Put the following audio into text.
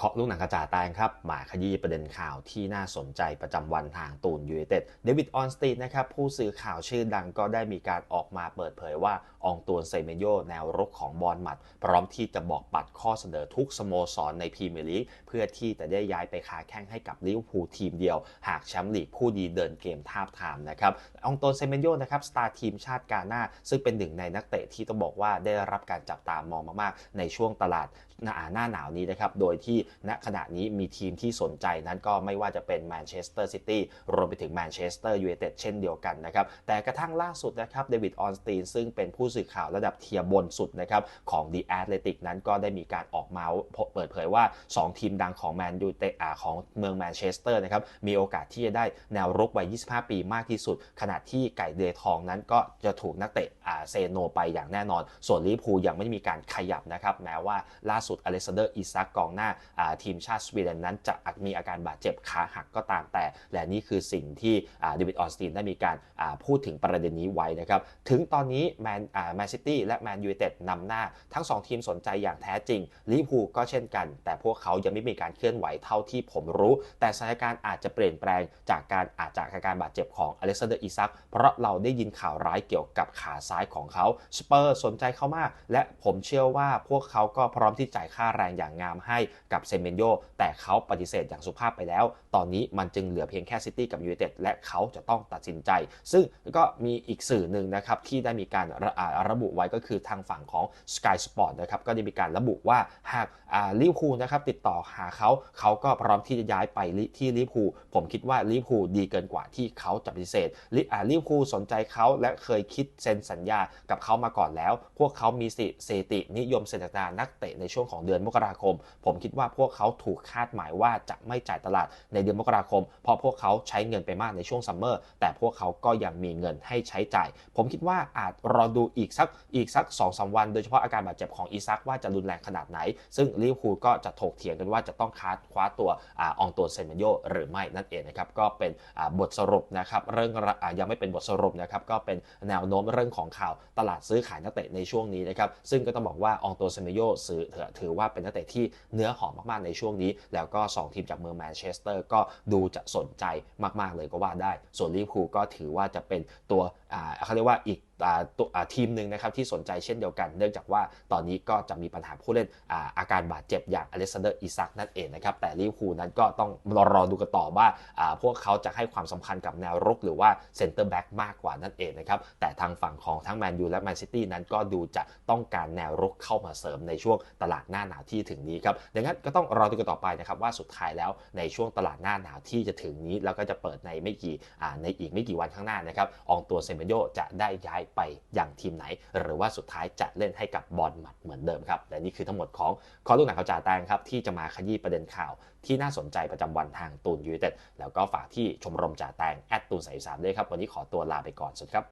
เคาะลูกหนังกระจาแตงครับมาขยี้ประเด็นข่าวที่น่าสนใจประจำวันทางตูนยูไนเต็ดเดวิดออนสตีนนะครับผู้สื่อข่าวชื่อดังก็ได้มีการออกมาเปิดเผยว่า องตวนเซเมโยแนวรุกของบอลหมัด พร้อมที่จะบอกปัดข้อเสนอทุกสโมสรในพรีเมียร์ลีกเพื่อที่จะได้ย้ายไปค้าแข้งให้กับลิเวอร์พูลทีมเดียว หากแชมป์ลีกผู้ดีเดินเกมทาบทามนะครับองตวนเซเมโยนะครับสตาร์ทีมชาติกาหน้าซึ่งเป็นหนึ่งในนักเตะที่ต้องบอกว่าได้รับการจับตามองมากๆ ในช่วงตลาดหน้าหนาวนี้นะครับโดยที่ณขณะนี้มีทีมที่สนใจนั้นก็ไม่ว่าจะเป็นแมนเชสเตอร์ซิตี้รวมไปถึงแมนเชสเตอร์ยูไนเต็ดเช่นเดียวกันนะครับ แต่กระทั่งล่าสุดนะครับเดวิดออนสตีนซึ่งเป็นผู้สื่อข่าวระดับเทียบนสุดนะครับของ The Athletic นั้นก็ได้มีการออกมาเปิดเผยว่า 2 ทีมดังของแมนยูเตอาของเมืองแมนเชสเตอร์นะครับมีโอกาสที่จะได้แนวรุกวัย 25 ปีมากที่สุด ขณะที่ไก่เดือทองนั้นก็จะถูกนักเตะอาเซโนไปอย่างแน่นอน ส่วนลิเวอร์พูลยังไม่มีการขยับนะครับแม้ว่าล่าสุดอเล็กซานเดอร์อิซักกองหน้าทีมชาติสวีเดนนั้นจะมีอาการบาดเจ็บขาหักก็ตามแต่ และนี่คือสิ่งที่เดวิดออสตีนได้มีการพูดถึงประเด็นนี้ไว้นะครับ ถึงตอนนี้แมนแมนซิตี้และแมนยูไนเต็ดนำหน้า ทั้ง 2 ทีมสนใจอย่างแท้จริงลิเวอร์พูลก็เช่นกัน แต่พวกเขายังไม่มีการเคลื่อนไหวเท่าที่ผมรู้ แต่สถานการณ์อาจจะเปลี่ยนแปลงจากการอาจจากการบาดเจ็บของอเล็กซานเดอร์อิซักเพราะเราได้ยินข่าวร้ายเกี่ยวกับขาซ้ายของเขาสเปอร์สนใจเขามาก และผมเชื่อว่าพวกเขาก็พร้อมที่จ่ายค่าแรงอย่างงามให้กับเซเมนโยแต่เขาปฏิเสธอย่างสุภาพไปแล้ว ตอนนี้มันจึงเหลือเพียงแค่ซิตี้กับยูไนเต็ดและเขาจะต้องตัดสินใจ ซึ่งก็มีอีกสื่อหนึ่งนะครับที่ได้มีการระระบุไว้ก็คือทางฝั่งของ Sky Sport นะครับก็ได้มีการระบุว่าหากลิเวอร์พูลนะครับติดต่อหาเขาเขาก็พร้อมที่จะย้ายไปที่ลิเวอร์พูลผมคิดว่าลิเวอร์พูลดีเกินกว่าที่เขาจะปฏิเสธลิเวอร์พูลสนใจเขาและเคยคิดเซ็นสัญญากับเขามาก่อนแล้ว พวกเขามีสตินิยมเซ็นสัญญานักเตะในช่วงของเดือนมกราคม ผมคิดว่าพวกเขาถูกคาดหมายว่าจะไม่จ่ายตลาดในเดือนมกราคม เพราะพวกเขาใช้เงินไปมากในช่วงซัมเมอร์แต่พวกเขาก็ยังมีเงินให้ใช้จ่าย ผมคิดว่าอาจรอดูอีกสักอีกสัก2อสวัน โดยเฉพาะอาการบาดเจ็บของอีซักว่าจะรุนแรงขนาดไหน ซึ่งลิเวอร์พูลก็จะถกเถียงกันว่าจะต้องคาดคว้าตัวอองตัวเซนเมโยหรือไม่นั่นเองนะครับก็เป็นบทสรุปนะครับเรื่องยังไม่เป็นบทสรุปนะครับก็เป็นแนวโน้มเรื่องของข่าวตลาดซื้อขายนักเตะในช่วงนี้นะครับซึ่งก็ต้องบอกว่าองตัวเซนเมโยซื้อถือว่าเป็นนักเตะที่เนื้อหอมมากๆในช่วงนี้ แล้วก็ 2 ทีมจากเมืองแมนเชสเตอร์ก็ดูจะสนใจมาก ๆ เลยก็ว่าได้ ส่วนลิเวอร์พูลก็ถือว่าจะเป็นตัวเขาเรียกว่าอีกทีมหนึ่งนะครับที่สนใจเช่นเดียวกัน เนื่องจากว่าตอนนี้ก็จะมีปัญหาผู้เล่นอาการบาดเจ็บอย่างอเล็กซานเดอร์อิซักนั่นเองนะครับแต่ลิเวอร์พูลนั้นก็ต้องรอรอดูกันต่อว่าพวกเขาจะให้ความสำคัญกับแนวรุกหรือว่าเซนเตอร์แบ็กมากกว่านั่นเองนะครับแต่ทางฝั่งของทั้งแมนยูและแมนซิตี้นั้นก็ดูจะต้องการแนวรุกเข้ามาเสริมในช่วงตลาดหน้าหนาวที่ถึงนี้ครับดังนั้นก็ต้องรอดูกันต่อไปนะครับว่าสุดท้ายแล้วในช่วงตลาดหน้าหนาวที่จะถึงนี้แล้วก็จะเปิดในไม่กี่ในอีกไม่กี่วันข้างหน้านะครับอองตัวเซเมโยจะได้ย้ายไปอย่างทีมไหน หรือว่าสุดท้ายจะเล่นให้กับบอลหมัดเหมือนเดิมครับ และนี่คือทั้งหมดของข้อลูกหนังเขาจ่าแตงครับที่จะมาขยี้ประเด็นข่าวที่น่าสนใจประจำวันทางตูนยูเต็ดแล้วก็ฝากที่ชมรมจ่าแตงแอดตูนใส่สามด้วยครับวันนี้ขอตัวลาไปก่อนสวัสดีครับ